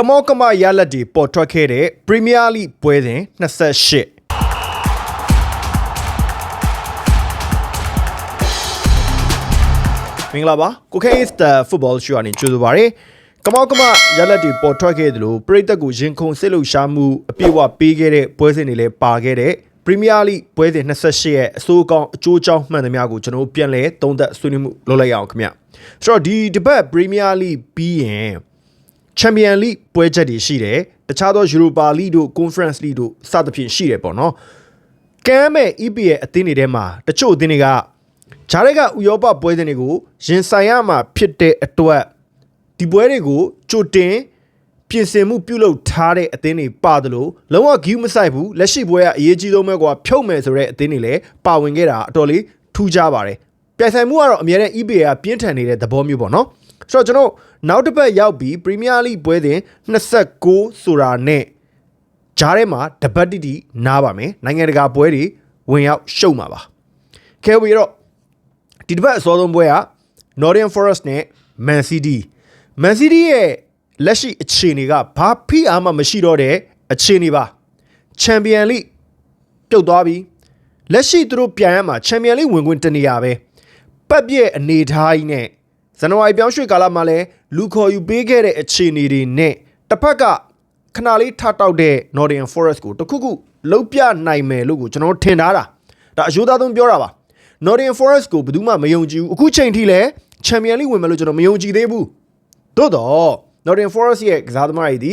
ကမောကမရလက်တွေပေါ်ထွက်ခဲ့တဲ့ပရီးမီးယားလိပွဲစဉ်28မင်္ဂလာပါကိုခဲစတာဖုတဘောရှိုအနေကြိုဆိုပါရစေကမောကမရလက်တွေပေါ်ထွက်ခဲ့သလိုပရိသတ်ကိုရင်ခုန်စစ်လှုပ်ရှားမှုအပြည့်အဝပေးခဲ့တဲ့ပွဲစဉ်တွေလည်းပါခဲ့တဲ့ပရီးမီးယားလိပွဲစဉ်28ရဲ့အစိုးအကောင်းအကျိုးအကြောင်းမှန်သမျှကိုကျွန်တော်တို့ပြန်လဲသုံးသပ်ဆွေးနွေးမှုလုပ်လိုက်ရအောင်ခင်ဗျဆိုတော့ဒီဒီဘက်ပရီးမီးယားလိပြီးရင် ချန်ပီယံလိပွဲချက်တွေရှိတယ်တခြားသောယူရိုပါလိတို့ကွန်ဖရင့်စ်လိတို့စသဖြင့်ရှိတယ်ပေါ့နော်ကမ်းမဲ့ EPL အသင်းတွေထဲမှာတချို့အသင်းတွေကဂျားတွေကဥရောပပွဲစဉ်တွေကိုရင်ဆိုင်ရမှာဖြစ်တဲ့အတွက်ဒီပွဲတွေကိုကြိုတင်ပြင်ဆင်မှုပြုလုပ်ထားတဲ့အသင်းတွေပါတယ်လို့လုံးဝဂီးမဆိုင်ဘူးလက်ရှိပွဲကအရေးကြီးဆုံးပဲကွာဖြုတ်မယ်ဆိုတဲ့အသင်းတွေလည်းပါဝင်ခဲ့တာအတော်လေးထူးခြားပါတယ်ပြိုင်ဆိုင်မှုကတော့အများနဲ့ EPL ကပြင်းထန်နေတဲ့သဘောမျိုးပေါ့နော် ဆိုတော့ကျွန်တော်နောက်တစ်ပတ်ရောက်ပြီး Premier League ပွဲစဉ်29ဆိုတာနဲ့ဂျားထဲမှာတပတ်တိတိနားပါမယ်နိုင်ငံတကာပွဲတွေဝင်ရောက်ရှုံမှာပါခဲဝီတော့ဒီတစ်ပတ်အစောဆုံးပွဲက Nottingham Forest နဲ့ Man City Man City ရဲ့လက်ရှိအခြေအနေကဘာဖိအားမှမရှိတော့တဲ့အခြေအနေပါချန်ပီယံလိပြုတ်သွားပြီလက်ရှိသူတို့ပြန်ရမှာချန်ပီယံလိဝင်ခွင့်တနေရပဲပတ်ပြည့်အနေထားကြီးနဲ့ ဇန်နဝါရီပြောင်းရွှေ့ကာလမှာလဲလူခေါ်ယူပေးခဲ့တဲ့အခြေအနေတွေနဲ့တစ်ဖက်ကခဏလေးထတောက်တဲ့ Nottingham Forest ကိုတခုခုလှုပ်ပြနိုင်မယ်လို့ကိုကျွန်တော်ထင်ထားတာဒါအယိုးသားဆုံးပြောတာပါ Nottingham Forest ကိုဘယ်သူမှမယုံကြည်ဘူးအခုချိန်ထိလဲချန်ပီယံလိဝင်မယ်လို့ကျွန်တော်မယုံကြည်သေးဘူးသို့တော့ Nottingham Forest ရဲ့ကစားသမားတွေဒီ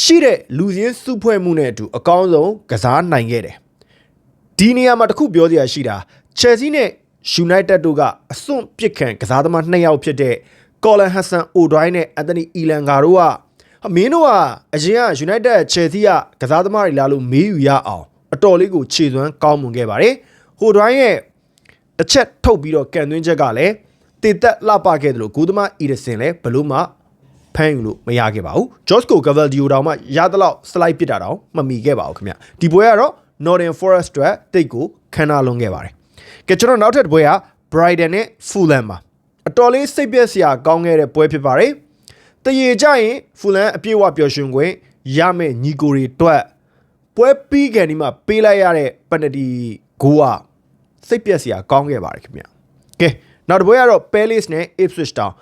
ရှိတဲ့လူစင်းစုဖွဲ့မှုနဲ့အတူအကောင်းဆုံးကစားနိုင်ခဲ့တယ်ဒီနေရာမှာတစ်ခုပြောစရာရှိတာ Chelsea နဲ့ United တို့ကအစွန့်ပစ်ခံကစားသမားနှစ်ယောက်ဖြစ်တဲ့ Colin Hassan Odoi နဲ့ Anthony Elanga တို့ကမင်းတို့ကအရင်က United Chelsea ကကစားသမားတွေလာလို့မေးယူရအောင်အတော်လေးကိုခြေစွမ်းကောင်းမွန်ခဲ့ပါတယ်ဟိုဒိုင်းရဲ့တစ်ချက်ထုတ်ပြီးတော့ကန်သွင်းချက်ကလည်းတည်သက်လှပခဲ့တယ်လို့ဂိုးသမားအီဒဆင်လည်းဘလို့မှဖမ်းယူလို့မရခဲ့ပါဘူးဂျော့စကိုဂဗယ်ဒီယိုတောင်မှရသလောက်စလိုက်ပစ်တာတောင်မမီခဲ့ပါဘူးခင်ဗျဒီပွဲကတော့ Northern Forest အတွက်တိတ်ကိုခန်းနာလွန်ခဲ့ပါတယ် ကဲကျွန်တော်နောက်ထပ်တစ်ပွဲက Brighton နဲ့ Fulham ပါအတော်လေးစိတ်ပြက်စရာကောင်းခဲ့တဲ့ပွဲဖြစ်ပါတယ်တရေကြရင် Fulham အပြည့်အဝပျော်ရွှင်ခွင့်ရမယ့်ညီကိုတွေအတွက်ပွဲပြီးကန်ဒီမှာပေးလိုက်ရတဲ့ပနတီဂိုးကစိတ်ပြက်စရာကောင်းခဲ့ပါတယ်ခင်ဗျကဲနောက်တစ်ပွဲကတော့ Palace နဲ့ Ipswich Town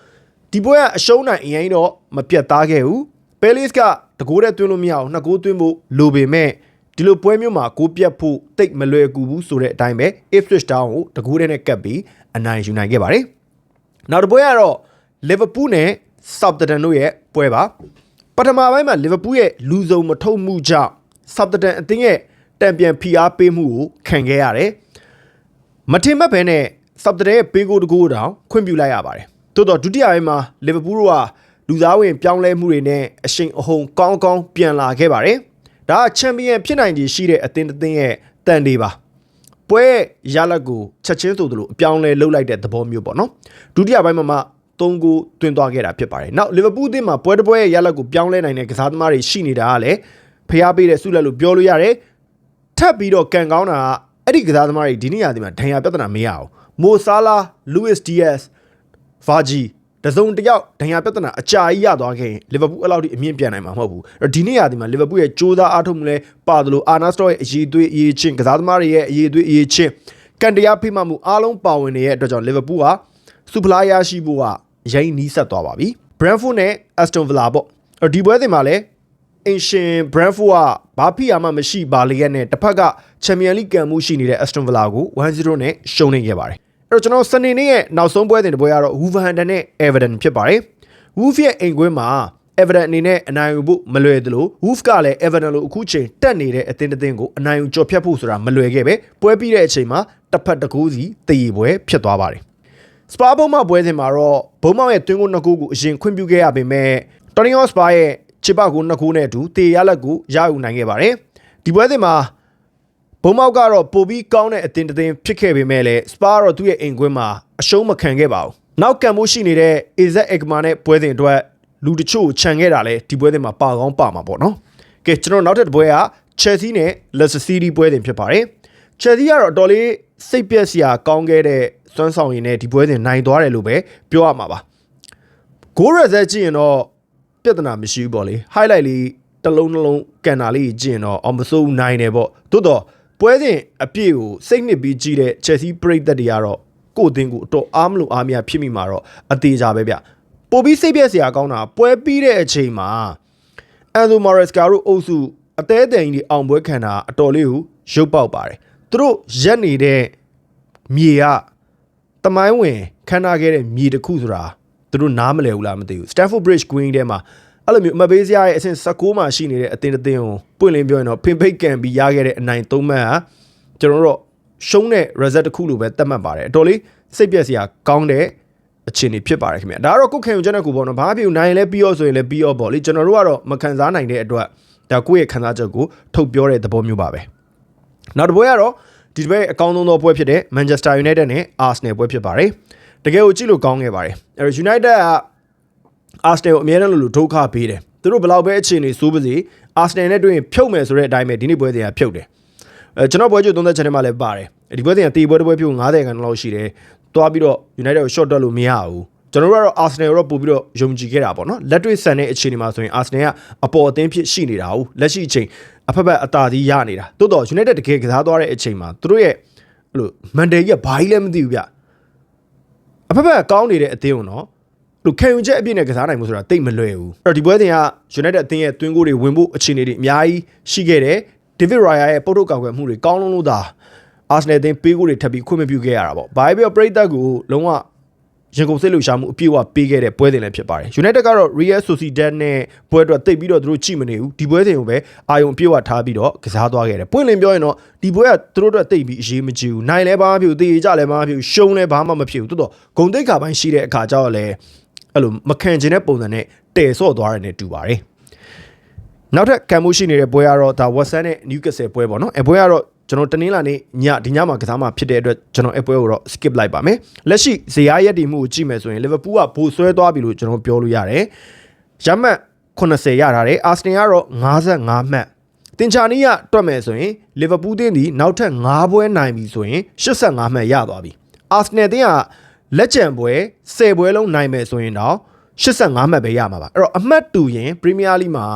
ဒီပွဲကအရှုံးနိုင်အရင်တော့မပြတ်သားခဲ့ဘူး Palace ကတကိုးတဲ့သွင်းလို့မရအောင်နှစ်ကိုးသွင်းဖို့လိုပေမဲ့ ဒီလိုပွဲမျိုးမှာကိုပြတ်ဖို့တိတ်မလွယ်ကူဘူးဆိုတဲ့အတိုင်းပဲ Ipswich Town ကိုတကိုးတဲ့နဲ့ကပ်ပြီးအနိုင်ယူနိုင်ခဲ့ပါတယ်နောက်တစ်ပွဲကတော့ Liverpool နဲ့ Southampton တို့ရဲ့ပွဲပါပထမပိုင်းမှာ Liverpool ရဲ့လူစုံမထုတ်မှုကြောင့် Southampton အသင်းရဲ့တံပြန်ဖိအားပေးမှုကိုခံခဲ့ရတယ်မထင်မှတ်ဘဲနဲ့ Southampton ရဲ့ပေးကိုတကိုးတောင်ခွင့်ပြုလိုက်ရပါတယ်သို့တော့ဒုတိယပိုင်းမှာ Liverpool တို့ကလူသားဝင်ပြောင်းလဲမှုတွေနဲ့အရှိန်အဟုန်ကောင်းကောင်းပြန်လာခဲ့ပါတယ် ဒါကချန်ပီယံဖြစ်နိုင်ခြေရှိတဲ့အသင်းတစ်သင်းရဲ့တန်တွေပါပွဲရလတ်ကိုချက်ချင်းဆိုသလိုအပြောင်းလဲလှုပ်လိုက်တဲ့သဘောမျိုးပေါ့နော်ဒုတိယပိုင်းမှာမှသုံးကိုတွင်သွားခဲ့တာဖြစ်ပါတယ်နောက်လီဗာပူးအသင်းမှာပွဲတစ်ပွဲရဲ့ရလတ်ကိုပြောင်းလဲနိုင်တဲ့ကစားသမားတွေရှိနေတာကလည်းဖျားပေးတဲ့ဆုလက်လို့ပြောလို့ရတယ်ထပ်ပြီးတော့ကန်ကောင်းတာကအဲ့ဒီကစားသမားတွေဒီနေ့ရာဒီမှာဒဏ်ရာပြဿနာမရအောင်မိုဆာလာလူးစ်ဒီယက်စ်ဗာဂျီ တစုံတယောက်ဒဏ်ရာပြဿနာအကြာကြီးရသွားခဲ့ရင်လီဗာပူးအဲ့လောက်ထိအမြင့်ပြန်နိုင်မှာမဟုတ်ဘူးအဲ့ဒီနေ့ရာဒီမှာလီဗာပူးရဲ့ကြိုးစားအားထုတ်မှုလဲပါတယ်လို့အာနာစတော့ရဲ့အရေးသွေးအရေးချင်းကစားသမားတွေရဲ့အရေးသွေးအရေးချင်းကန်တရားဖိမှတ်မှုအားလုံးပါဝင်နေတဲ့အတွက်ကြောင့်လီဗာပူးဟာစူပလာရရှိဖို့ကရိုင်းနီးဆက်သွားပါပြီဘရန်ဖို့နဲ့အက်စတွန်ဗလာပေါ့အဲ့ဒီပွဲစဉ်မှာလည်းအင်ရှင်ဘရန်ဖို့ကဘာဖိအားမှမရှိပါလေရဲ့နဲ့တစ်ဖက်ကချန်ပီယံလိကံမှုရှိနေတဲ့အက်စတွန်ဗလာကို1-0နဲ့ရှုံးနေခဲ့ပါတယ်အဲ့ တော့ကျွန်တော်စနေနေ့ရဲ့နောက်ဆုံးပွဲစဉ်တစ်ပွဲကတော့ Wolverhampton နဲ့ Everton ဖြစ်ပါတယ်။ Wolves ရဲ့အိမ်ကွင်းမှာ Everton အနေနဲ့အနိုင်ယူဖို့မလွယ်သလို Wolves ကလည်း Everton လိုအခုချိန်တက်နေတဲ့အသင်းတစ်သင်းကိုအနိုင်ယူကြော်ဖြတ်ဖို့ဆိုတာမလွယ်ခဲ့ပဲပွဲပြီးတဲ့အချိန်မှာတစ်ဖက်တစ်ကူးစီတည်ရပွဲဖြစ်သွားပါတယ်။ Spa ဘုံမပွဲစဉ်မှာတော့ဘုံမောက်ရဲ့တွင်းကိုနှစ်ခုကိုအရင်ခွင့်ပြုခဲ့ရပေမဲ့ Tottenham Spa ရဲ့ချစ်ပကိုနှစ်ခုနဲ့အတူတေရလက်ကိုရယူနိုင်ခဲ့ပါတယ်။ဒီပွဲစဉ်မှာ ဘုံမောက်ကတော့ပိုပြီးကောင်းတဲ့အတင်းတင်းဖြစ်ခဲ့ပေမဲ့လည်းစပါတော့သူ့ရဲ့အိမ်ကွင်းမှာအရှုံးမခံခဲ့ပါဘူး။နောက်ကံမိုးရှိနေတဲ့ Isaac Ekman နဲ့ပွဲစဉ်အတွက်လူတချို့ခြံခဲ့တာလည်းဒီပွဲစဉ်မှာပါကောင်းပါမှာပေါ့နော်။ကဲကျွန်တော်နောက်ထပ်တစ်ပွဲက Chelsea နဲ့ Leicester City ပွဲစဉ်ဖြစ်ပါတယ်။ Chelsea ကတော့အတော်လေးစိတ်ပြက်စရာကောင်းခဲ့တဲ့စွမ်းဆောင်ရည်နဲ့ဒီပွဲစဉ်နိုင်သွားတယ်လို့ပဲပြောရမှာပါ။ goal result ကြည့်ရင်တော့ပြဿနာမရှိဘူးပေါ့လေ highlight လေးတစ်လုံးနှလုံးကန်တာလေးကြည့်ရင်တော့အောင်မစိုးဘူးနိုင်တယ်ပေါ့သို့တော့ ပွဲစဉ်အပြည့်ကိုစိတ်နှစ်ပြီးကြည့်တဲ့ Chelsea ပရိသတ်တွေကတော့ကိုယ့်အသင်းကိုအတော့အားမလို့အားမရဖြစ်မိမှာတော့အသေးကြပဲဗျပိုပြီးစိတ်ပြက်စရာကောင်းတာပွဲပြီးတဲ့အချိန်မှာအန်ဆိုမာရက်စကာတို့အုပ်စုအသေးအတန်ကြီးတွေအောင်ပွဲခံတာအတော်လေးကိုရုပ်ပေါက်ပါတယ်သူတို့ရက်နေတဲ့မြေကတမိုင်းဝင်ခန္ဓာခဲ့တဲ့မြေတစ်ခုဆိုတာသူတို့နားမလည်ဘူးလားမသိဘူး Stanford Bridge Green ထဲမှာ အဲ့လိုမျိုးအမပေးစရာရဲ့အဆင့်16မှာရှိနေတဲ့အတင်းအတင်းကိုပွင့်လင်းပြောရင်တော့ဖင်ဖိတ်ကန်ပြီးရခဲ့တဲ့အနိုင်၃မှတ်ဟာကျွန်တော်တို့တော့ရှုံးတဲ့ result တစ်ခုလိုပဲသတ်မှတ်ပါတယ်အတော်လေးစိတ်ပြက်စရာကောင်းတဲ့အခြေအနေဖြစ်ပါတယ်ခင်ဗျာဒါကတော့ကိုယ်ခံယူချက်နဲ့ကိုပေါ့နော်ဘာမှမဖြစ်ဘူးနိုင်ရင်လည်းပြီးရောဆိုရင်လည်းပြီးရောပေါ့လေကျွန်တော်တို့ကတော့မခံစားနိုင်တဲ့အတွက်ဒါကိုယ့်ရဲ့ခံစားချက်ကိုထုတ်ပြောတဲ့သဘောမျိုးပါပဲနောက်တစ်ပွဲကတော့ဒီတစ်ပွဲအကောင်းဆုံးသောပွဲဖြစ်တဲ့ Manchester United နဲ့ Arsenal ပွဲဖြစ်ပါတယ်တကယ်ကိုကြည့်လို့ကောင်းခဲ့ပါတယ်အဲတော့ United က Arsenal ကိုအများနဲ့လို့လို့ဒုက္ခပေးတယ်သူတို့ဘယ်လောက်ပဲအခြေအနေစိုးပါစေ Arsenal နဲ့တွေ့ရင်ဖြုတ်မယ်ဆိုတဲ့အတိုင်းပဲဒီနေ့ပွဲစဉ်ကဖြုတ်တယ်အဲကျွန်တော်ပွဲကြို30ချက်ထဲမှာလည်းပါတယ်ဒီပွဲစဉ်ကတေပွဲတစ်ပွဲဖြုတ်90ခန်းလောက်ရှိတယ်တွားပြီးတော့ United ကို short တက်လို့မရဘူးကျွန်တော်တို့ကတော့ Arsenal ကိုတော့ပို့ပြီးတော့ယုံကြည်ခဲ့တာပေါ့နော်လက်တွေ့ဆန်တဲ့အခြေအနေမှာဆိုရင် Arsenal ကအပေါ်အသင်းဖြစ်ရှိနေတာဟုတ်လက်ရှိအချိန်အဖက်ဖက်အသာစီးရနေတာတိုးတော့ United တကယ်ကစားသွားတဲ့အချိန်မှာသူတို့ရဲ့အဲ့လိုမန်တယ်ကြီးကဘာကြီးလဲမသိဘူးဗျအဖက်ဖက်ကကောင်းနေတဲ့အသင်းကိုနော် လူခံယူချက်အပြည့်နဲ့ကစားနိုင်မှုဆိုတာတိတ်မလွယ်ဘူးအဲ့တော့ဒီပွဲစဉ်က United အသင်းရဲ့တွင်းကိုတွေဝင်ဖို့အခြေအနေတွေအများကြီးရှိခဲ့တယ် David Raya ရဲ့ပုတ်ထုတ်ကောက်ွယ်မှုတွေကောင်းလုံးလို့သာ Arsenal အသင်းပေးကိုတွေထပ်ပြီးခွင့်မပြုခဲ့ရတာပေါ့ဘာပဲပြောပရိသတ်ကိုလုံးဝရင်ကုန်စိတ်လှုပ်ရှားမှုအပြည့်အဝပေးခဲ့တဲ့ပွဲစဉ်လည်းဖြစ်ပါတယ် United ကတော့ Real Sociedad နဲ့ပွဲအတွက်တိတ်ပြီးတော့သူတို့ကြည့်မနေဘူးဒီပွဲစဉ်ကိုပဲအာယုံအပြည့်အဝထားပြီးတော့ကစားသွားခဲ့တယ်ပွင့်လင်းပြောရင်တော့ဒီပွဲကသူတို့အတွက်တိတ်ပြီးအရေးမကြီးဘူးနိုင်လဲဘာမှမဖြစ်ဘူးတေးကြလဲဘာမှမဖြစ်ဘူးရှုံးလဲဘာမှမဖြစ်ဘူးတိုးတော့ဂုံတိတ်ခါပိုင်းရှိတဲ့အခါကျတော့လည်း အဲ့လိုမခံကျင်တဲ့ပုံစံနဲ့တည်ဆော့သွားတယ်နဲ့တူပါတယ်နောက်ထပ်ကံမှုရှိနေတဲ့ပွဲကတော့ဒါ Watson နဲ့ Newcastle ပွဲပေါ့နော်အဲပွဲကတော့ကျွန်တော်တနင်္လာနေ့ညဒီညမှာကစားမှာဖြစ်တဲ့အတွက်ကျွန်တော်အပွဲကိုတော့ skip လိုက်ပါမယ်လက်ရှိဇယားရက်တည်မှုကိုကြည့်မယ်ဆိုရင် Liverpool ကဘိုးဆွဲသွားပြီလို့ကျွန်တော်ပြောလို့ရတယ်ရမှတ်80ရထားတယ်အာဆင်ကတော့55မှတ်တင်ချာနီးကတွက်မယ်ဆိုရင်လီဗာပူးတင်းဒီနောက်ထပ်9ပွဲနိုင်ပြီဆိုရင်85မှတ်ရသွားပြီအာဆင်နယ်တင်းက လက်ကျန်ပွဲ10ပွဲလုံးနိုင်မယ်ဆိုရင်တော့85မှတ်ပဲရမှာပါအဲ့တော့အမှတ်တူရင်ပရီးမီးယားလိမှာ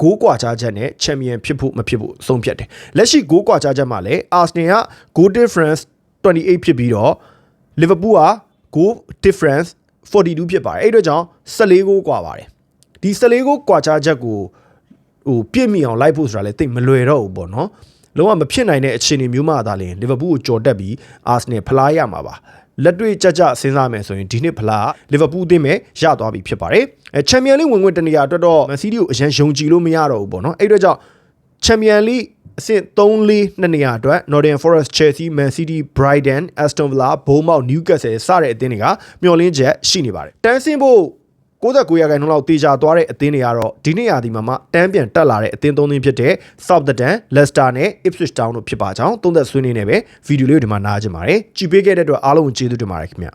ဂိုးကွာခြားချက်နဲ့ချန်ပီယံဖြစ်ဖို့မဖြစ်ဖို့ဆုံးဖြတ်တယ်လက်ရှိဂိုးကွာခြားချက်မှာလည်းအာဆင်နယ်က goal difference 28ဖြစ်ပြီးတော့လီဗာပူးက goal difference 42ဖြစ်ပါတယ်အဲ့အတွက်ကြောင့်14ဂိုးကွာပါတယ်ဒီ14ဂိုးကွာခြားချက်ကိုဟိုပြည့်မီအောင်လိုက်ဖို့ဆိုတာလည်းတိတ်မလွယ်တော့ဘူးပေါ့နော်လုံးဝမဖြစ်နိုင်တဲ့အခြေအနေမျိုးမှသာလျှင်လီဗာပူးကိုကြော်တက်ပြီးအာဆင်နယ်ဖလားရမှာပါ လက်တွေ့ကြကြစဉ်းစားမယ်ဆိုရင်ဒီနှစ်ဖလားလီဗာပူးအသင်းပဲရသွားပြီဖြစ်ပါတယ်အဲချန်ပီယံလိဝင်ခွင့်တနေရာအတွက်တော့မန်စီးတီကိုအရင်ယုံကြည်လို့မရတော့ဘူးပေါ့နော်အဲ့အတွက်ကြောင့်ချန်ပီယံလိအဆင့်3-4နှစ်နေရာအတွက် Nottingham Forest, Chelsea, Man City, Brighton, Aston Villa, Bournemouth, Newcastle စတဲ့အသင်းတွေကမျှော်လင့်ချက်ရှိနေပါတယ်တန်းဆင်းဖို့ 69ရာခိုင်နှုန်းလောက်တေချာသွားတဲ့အသင်းတွေကတော့ဒီနေ့ရာသီမှာမှတန်းပြန်တက်လာတဲ့အသင်းသုံးသင်းဖြစ်တဲ့ Southampton, Leicester နဲ့ Ipswich Town တို့ဖြစ်ပါကြောင်းသုံးသက်ဆွေးနွေးနေပဲဗီဒီယိုလေးကိုဒီမှာနားကြင်ပါတယ်ကြည့်ပေးခဲ့တဲ့အတွက်အားလုံးကိုကျေးဇူးတင်ပါတယ်ခင်ဗျ